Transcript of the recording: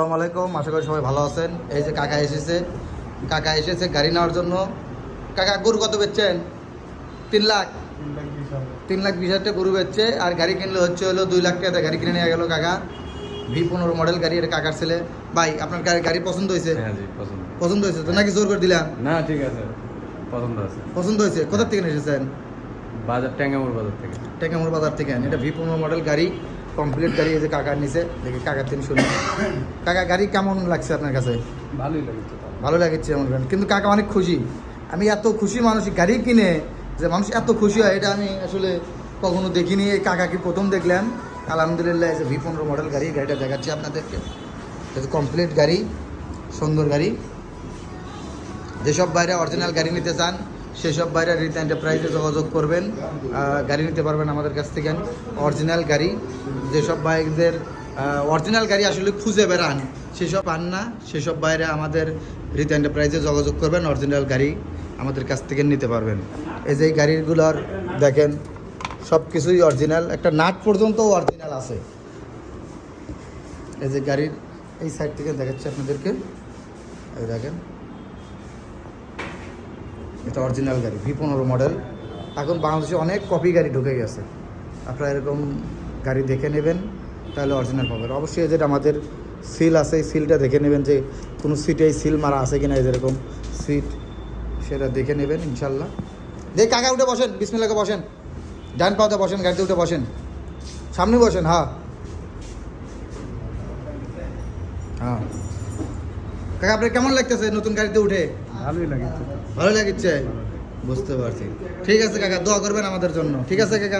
আসসালামু আলাইকুম আশা করি সবাই ভালো আছেন। এই যে কাকা এসেছে। কাকা এসেছে গাড়ি নেওয়ার জন্য। কাকা গরু কত বেচছেন? তিন লাখ। তিন লাখ বিশ হাজার গরু বেচছে। আর গাড়ি কিনলে হচ্ছে হলো দুই লাখ টাকাতে গাড়ি কিনে নিয়ে গেল কাকা। ভি পনেরো মডেল গাড়ি এটা কাকার ছেলে। ভাই আপনার গাড়ি গাড়ি পছন্দ হয়েছে? হ্যাঁ পছন্দ। হয়েছে তো? নাকি জোর করে দিলাম? না ঠিক আছে। পছন্দ আছে। পছন্দ হয়েছে? কোথা থেকে এসেছেন? বাজার ট্যাঙ্গামুর বাজার থেকে। টেকামোর বাজার থেকে। এটা ভি পনেরো মডেল গাড়ি। কমপ্লিট গাড়ি এই যে কাকার নিচে দেখি কাকার তিনি শুনি। কাকা গাড়ি কেমন লাগছে আপনার কাছে? ভালোই লাগছে ভালো লাগছে আমার গান কিন্তু কাকা অনেক খুশি। আমি এত খুশি মানুষ গাড়ি কিনে যে মানুষ এত খুশি হয় এটা আমি আসলে কখনো দেখিনি। এই কাকাকে প্রথম দেখলাম। আলহামদুলিল্লাহ এই যে ভি পনেরো মডেল গাড়ি গাড়িটা দেখাচ্ছি আপনাদেরকে। কমপ্লিট গাড়ি সুন্দর গাড়ি। যেসব বাইরে অরিজিনাল গাড়ি নিতে চান সেসব বাইরে রিতা এন্টারপ্রাইজে যোগাযোগ করবেন গাড়ি নিতে পারবেন আমাদের কাছ থেকে। অরিজিনাল গাড়ি, যেসব বাইকদের অরিজিনাল গাড়ি আসলে খুঁজে বেড়ান সেসব পান না, সেসব বাইরে আমাদের রিতা এন্টারপ্রাইজে যোগাযোগ করবেন অরিজিনাল গাড়ি আমাদের কাছ থেকে নিতে পারবেন। এই যে গাড়িগুলোর দেখেন সব কিছুই অরিজিনাল একটা নাট পর্যন্ত অরিজিনাল আছে। এই যে গাড়ির, এই সাইড থেকে দেখাচ্ছি আপনাদেরকে। দেখেন। এটা অরিজিনাল গাড়ি ভি পনেরো মডেল এখন বাংলাদেশে অনেক কপি গাড়ি ঢুকে গেছে। আপনারা এরকম গাড়ি দেখে নেবেন, তাহলে অরিজিনাল পাবেন। অবশ্যই যেটা আমাদের সিল আছে, এই সিলটা দেখে নেবেন যে কোনো সিটে সিল মারা আছে কিনা, এই যেরকম সিট সেটা দেখে নেবেন, ইনশাল্লাহ। দেখ, কাকা উঠে বসেন, বিসমিল্লাকে বসেন। ডান পাওতে বসেন, গাড়িতে উঠে বসেন। সামনে বসেন হ্যাঁ। হ্যাঁ। কাকা আপনার কেমন লাগতেছে নতুন গাড়িতে উঠে? ভালোই লাগছে। ভালো লাগছে? বুঝতে পারছি। ঠিক আছে কাকা দোয়া করবেন আমাদের জন্য। ঠিক আছে কাকা?